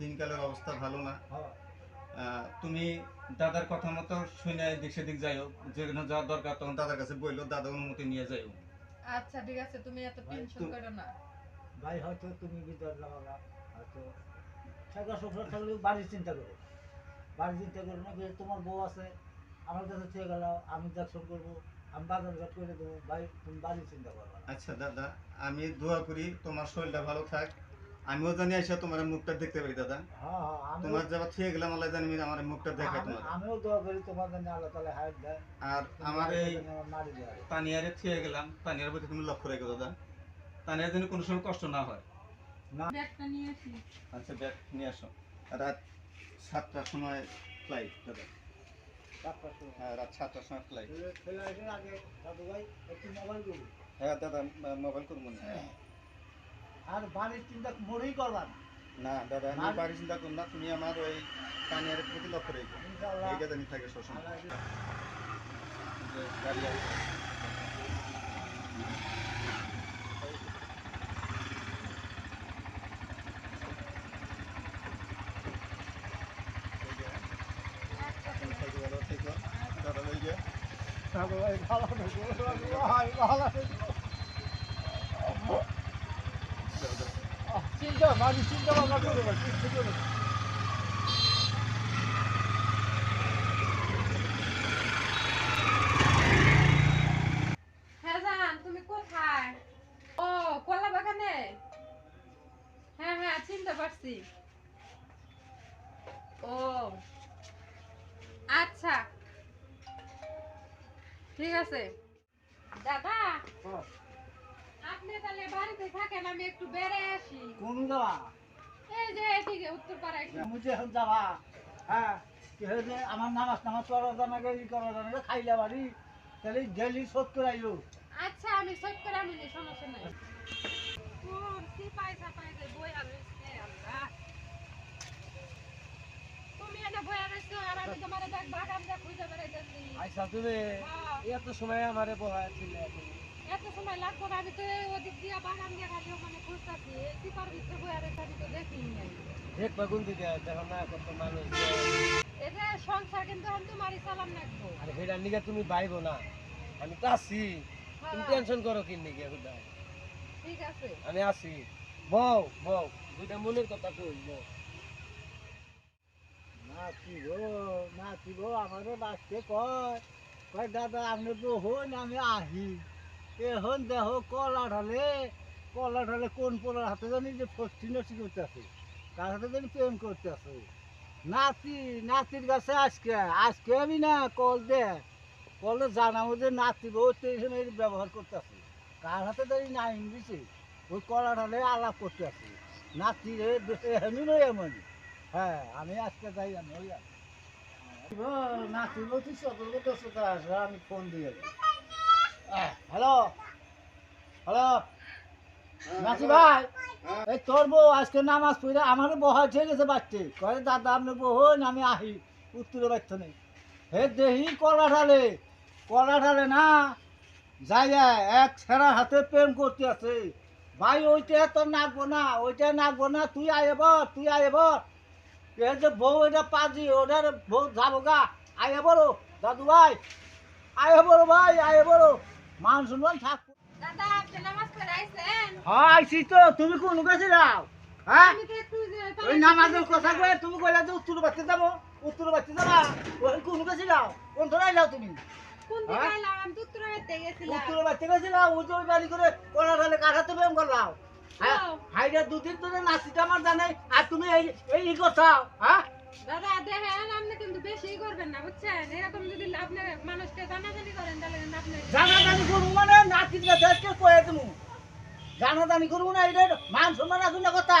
দিনকালের অবস্থা ভালো না। তুমি দাদার কথা মতো শুনে দিক সেদিক যাইও। যেখানে যাওয়ার দরকার তখন দাদার কাছে বইলো দাদা অনুমতি নিয়ে যাইও। আচ্ছা ঠিক আছে তুমি এত টেনশন করো না। ভাই হয়তো তুমি ভিতর যাওয়া হয়তো। থাকা সংসার থাকলেও বাড়ির চিন্তা করো। বাড়ির চিন্তা করো না যে তোমার বউ আছে আমার কাছে চেয়ে গেল আমি দেখশন করব আমি বাজার ঘাট করে দেবো। ভাই তুমি বাড়ির চিন্তা করো আচ্ছা দাদা আমি দোয়া করি তোমার শরীরটা ভালো থাক। আমিও জানি এসে তোমার মুখটা দেখতে পারি দাদা। হ্যাঁ হ্যাঁ তোমার যাবার থিয়ে গেলাম আল্লাহ জানি আমার মুখটা দেখা তোমার। আমিও দোয়া করি তোমার জন্য আল্লাহ তালা হায়াত দেয়। আর আমার এই তানিয়ারে থিয়ে গেলাম। তানিয়ার প্রতি তুমি লক্ষ্য রেখো দাদা। তানিয়ার যেন কোনো সময় কষ্ট না হয়। ব্যাগটা নিয়ে আসি। আচ্ছা ব্যাগ নিয়ে আসো। রাত সাতটার সময় ফ্লাইট দাদা। হ্যাঁ রাত সাতটার সময় ফ্লাইট হ্যাঁ দাদা মোবাইল করব না। আর বাড়ির চিন্তা মোড়েই করবা না না দাদা আমি আর- বাড়ি চিন্তা করুন না তুমি আমার ওই তানিয়ার প্রতি লক্ষ্য রেখো ইনশাআল্লাহ এইটা জানি থাকে সবসময় গাড়ি ভালো ভাই ভালো হ্যাঁ তুমি কোথায়? ও কলা বাগানে? হ্যাঁ হ্যাঁ চিনতে পারছি। ও আচ্ছা। ঠিক আছে। দাদা? হ্যাঁ, আপনি তাহলে বাড়িতে থাকেন আমি একটু বেড়ে আসি। কোন যাওয়া এই যে এদিকে উত্তর পাড়ায়। তুমি যে এখন যাবা? হ্যাঁ কি হয়েছে? আমার নামাজ নামাজ পড়া জানা গেলি করা জানাকে খাইলা বাড়ি। তাহলে ডেলি শোধ করে আচ্ছা আমি সব করে সমস্যা নাই। কোন সিপাই সাপাই বই আর রয়েছে আল্লাহ তুমি এনে বই আর রয়েছো আর আমি তোমার দেখ বাগান দেখ খুঁজে বেড়াইতেছি আচ্ছা তুমি হ্যাঁ, এত সময় আমারে বহায় এত সময় লাগবে না, আমি তো ওদিক দিয়ে বাগান দিয়ে খালি ওখানে খুঁজতেছি সিপার ভিতরে বই আর রয়েছে আমি তো দেখিনি নাই। দেখবা কোন দেখো না কত মানুষ। এটা সংসার কিন্তু আমি তোমারই চালান রাখব আরে সেটা নিকে তুমি বাইবো না। আমি তো আছি। তুমি হ্যাঁ, টেনশন করো কি নিকে হুদা ঠিক আছে। আমি আছি। বউ বউ দুইটা মনের কথা কই বউ না কি গো না গো আমারও বাঁচতে কয়। দাদা আমি আহি এখন কলা কলা কোন হাতে জানি যে ফষ্টি নষ্টি করতে আছে তার হাতে জানি প্রেম নাতি, নাতির কাছে আজকে আজকে আমি না কল নাতি ব্যবহার কার হাতে জানি নাই দিছে ওই কলা ঢালে আলাপ করতে আছে নাতি এমনি নয় এমন। হ্যাঁ আমি আজকে যাই আমি ওই নাতি বলছি সতর্ক তো সুতরাং আসবে আমি ফোন দিয়ে হ্যালো? হ্যালো? নাতি ভাই? এই তোর বউ আজকে নামাজ পড়ে আমারও বহা ঠিক গেছে বাচ্চে কয়ে দাদা আপনি বউ হন আমি আহি উত্তরে বাচ্চা নেই। হে দেহি কলা ঢালে কলা ঢালে না যাই এক ছেঁড়া হাতে প্রেম করতে আছে। ভাই ওইটা তোর নাকবো না ওইটা নাকবো না তুই আয় বর তুই আয় বর যে বউ এটা পাজি ওটার বউ যাব গা। আয় বড় দাদু ভাই। আয় বড় ভাই আয় বড়। মান শুনবান থাক। হ্যাঁ আইসি তো। তুমি কোন কাছে যাও হ্যাঁ? তো ওই নামাজের কথা কয়ে তুমি কইলা যে উত্তর বাড়তে যাব। উত্তর বাড়তে যাবা? ওই কোন কাছে যাও কোন তুমি? হ্যাঁ? এলাম আমি তো উত্তর পাড়াতে গেছিলাম। উত্তর বাড়তে বাড়ি করে কোনা ঢালে কাঠাতে প্রেম করলাম? হ্যাঁ? ও। হাইডা দুদিন ধরে নাচিটা আমার জানে আর তুমি এই এই করছাও হ্যাঁ? দাদা দেখেন আপনি কিন্তু বেশি করবেন না বুঝছেন? এরকম যদি আপনি মানুষকে জানাজানি করেন তাহলে আপনি জানাজানি করব মানে নাচির কাছে কয়ে তুমি জানাজানি করব না এটা মান সম্মান আছে না কথা?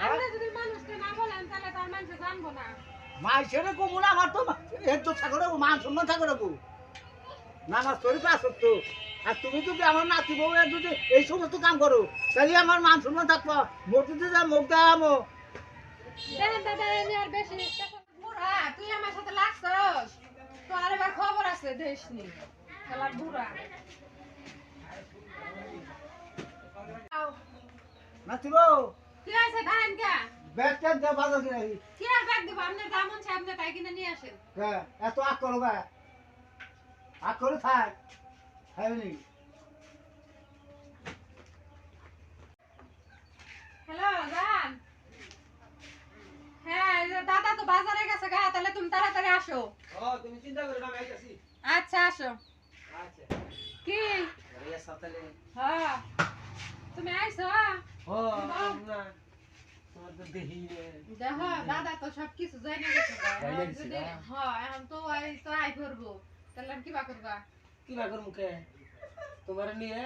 আপনি যদি মানুষকে না বলেন তাহলে তার মানুষ জানব না। মাই ছেড়ে কমু না আমার তো এর তো থাকে মান সম্মান থাকে নামাজ পড়ি পাস তো আর তুমি যদি আমার নাতি বউ যদি এই সমস্ত কাম করো তাহলে আমার মান সম্মান থাকব। মসজিদে যা মুখ দেখামো দেখেন দাদা এমনি আর বেশি তুই আমার সাথে লাগছস? তোর এবার খবর আছে দেশ নি খেলার বুড়া। নাতি বউ। কি আছে ধান কে? বাজার আর ব্যাগ দিব? আপনার দাম তাই কিনে নিয়ে আসেন। হ্যাঁ, এত আগ করো গা করে থাক। হয়নি হ্যালো জান। হ্যাঁ দাদা তো বাজারে গেছে গা তাহলে তুমি তাড়াতাড়ি আসো। ও তুমি চিন্তা করো না আমি আইতাছি। আচ্ছা আসো। আচ্ছা। কি? আরে সাতালে হ্যাঁ। তুমি আইছো? ও না রে। দাদা তো সব কিছু জানে গেছে। হ্যাঁ এখন তো আই তো আই করব। তাহলে আমি কিবা করবা? কি না করুম কে? তোমার নিয়ে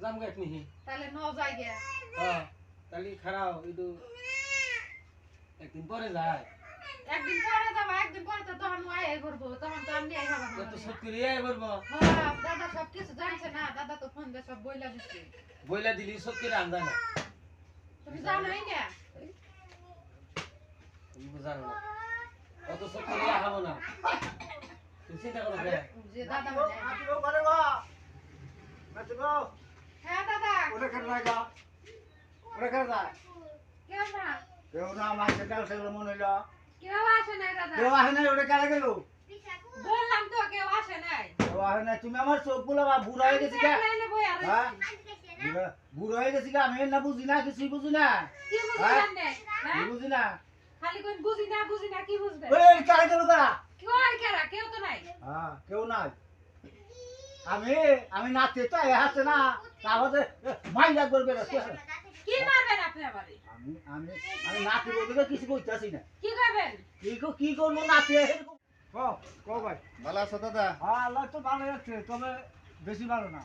জাম গাইত নিহি তাহলে ন যাই গে। হ্যাঁ তাহলে খারাপ একটু একদিন পরে যায়। একদিন পরে যাব একদিন পরে তো তখন আই করব তখন তো আমি আই খাব না। কত সব করে হ্যাঁ দাদা সব কিছু জানছে না দাদা তো ফোন দিয়ে সব বইলা দিচ্ছে বইলা দিলি সব করে আনজা না। তুমি জানোই না তুমি তো জানো না। কত সব করে খাব না। চিন্তা করো যে দাদা মানে। নাচিব করে গো নাচিব? হ্যাঁ দাদা। ওটা কেন যায় গা। কেন যায় কেউ না। কেউ না আমার সেটা সেগুলো মনে হইল। কেউ আসে নাই দাদা। কেউ আসে নাই ওটা কেন গেল? বললাম তো কেউ আসে নাই। কেউ আসে নাই তুমি আমার চোখগুলো বা বুড়ো হয়ে গেছি গা। হ্যাঁ? বুড়ো- হয়ে গেছি গা আমি না বুঝি না কিছুই বুঝি না। কি বুঝি হ্যাঁ? জানে? হ্যাঁ? বুঝি না? খালি কোন বুঝি না বুঝি না কি বুঝবে? ওই কেন গেল গা? কেউ কেরা? কেউ তো নাই। হ্যাঁ কেউ নাই। আমি আমি নাচতে তো এ না। তাহলে মাই লাগবে বেরো কি মারবেন আপনি আমারে? আমি আমি আমি নাচতে বলতে কিছু না। কি করবেন? কি কো- কি করব নাচতে কো কো ভাই? ভালো আছো দাদা? হ্যাঁ আল্লাহ তো ভালো যাচ্ছে তবে বেশি ভালো না।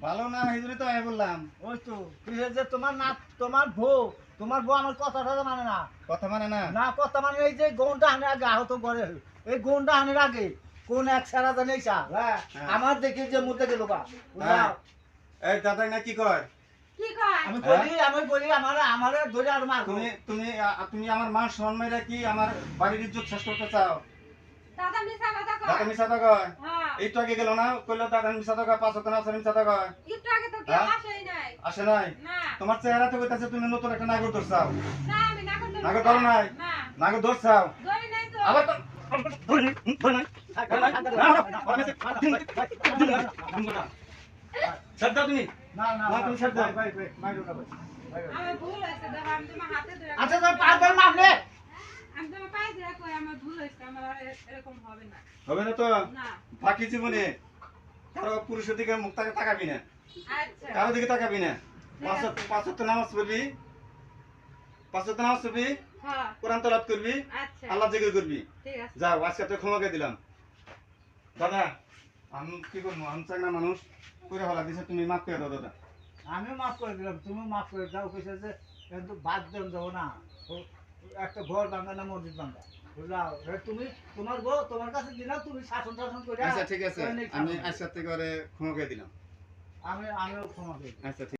ভালো না তো আমি বললাম। ওই তো তুই যে তোমার না তোমার বউ তোমার বউ আমার কথা মানে না। কথা মানে না? না কথা মানে এই যে গন্ডা হানের আগে আহত করে এই গন্ডা হানের আগে কোন এক সারা জানে হ্যাঁ হ্যাঁ। আমার দেখে যে মধ্যে গেল হ্যাঁ। এই দাদা না কি কয়? কি কয়? আমি হ্যাঁ? বলি আমি বলি আমার আমার ধরে আর মার তুমি তুমি আ- তুমি আমার সম্মান কি আমার বাড়ির ইজ্জত শেষ করতে চাও? দাদা মিছা কথা দাদা কয় মিশাতে কয়? একটু আগে গেল না? কইলো দাদা মিশাতে কয় পাঁচ হতো না মিশাতে কয়। একটু আগে তো কেউ? আসেই নাই। আসে নাই? তোমার চেহারা তো কইতাছে তুমি নতুন একটা নাগর ধরছাও না আমি নাগর ধরো নাই? না। নাগর ধরছাও ধরি নাই তো। আবার হবে না তো না বাকি জীবনে কারও পুরুষের দিকে মুখ তাকে তাকাবি না আচ্ছা। কারও দিকে তাকাবি না। পাঁচ পাঁচ নামাজ পড়বি। পাঁচ নামাজ পড়বি। কোরআন তলাত করবি আচ্ছা। আল্লাহ জিকির করবি। ঠিক আছে। যাও আজকে তো ক্ষমা করে দিলাম। দাদা আমি কি করব? আমি চাই না মানুষ করে হলা দিছে তুমি মাফ করে দাও দাদা। আমিও মাফ করে দিলাম তুমিও মাফ করে দাও কইছে যে কিন্তু বাদ দেন যাব না। একটা ঘর ভাঙা না মসজিদ ভাঙা? বুঝলাও? তুমি তোমার বউ তোমার কাছে দিলাম তুমি শাসন শাসন করে আচ্ছা ঠিক আছে। আমি। আজকে থেকে ক্ষমা করে দিলাম। আমি আমিও ক্ষমা করি আচ্ছা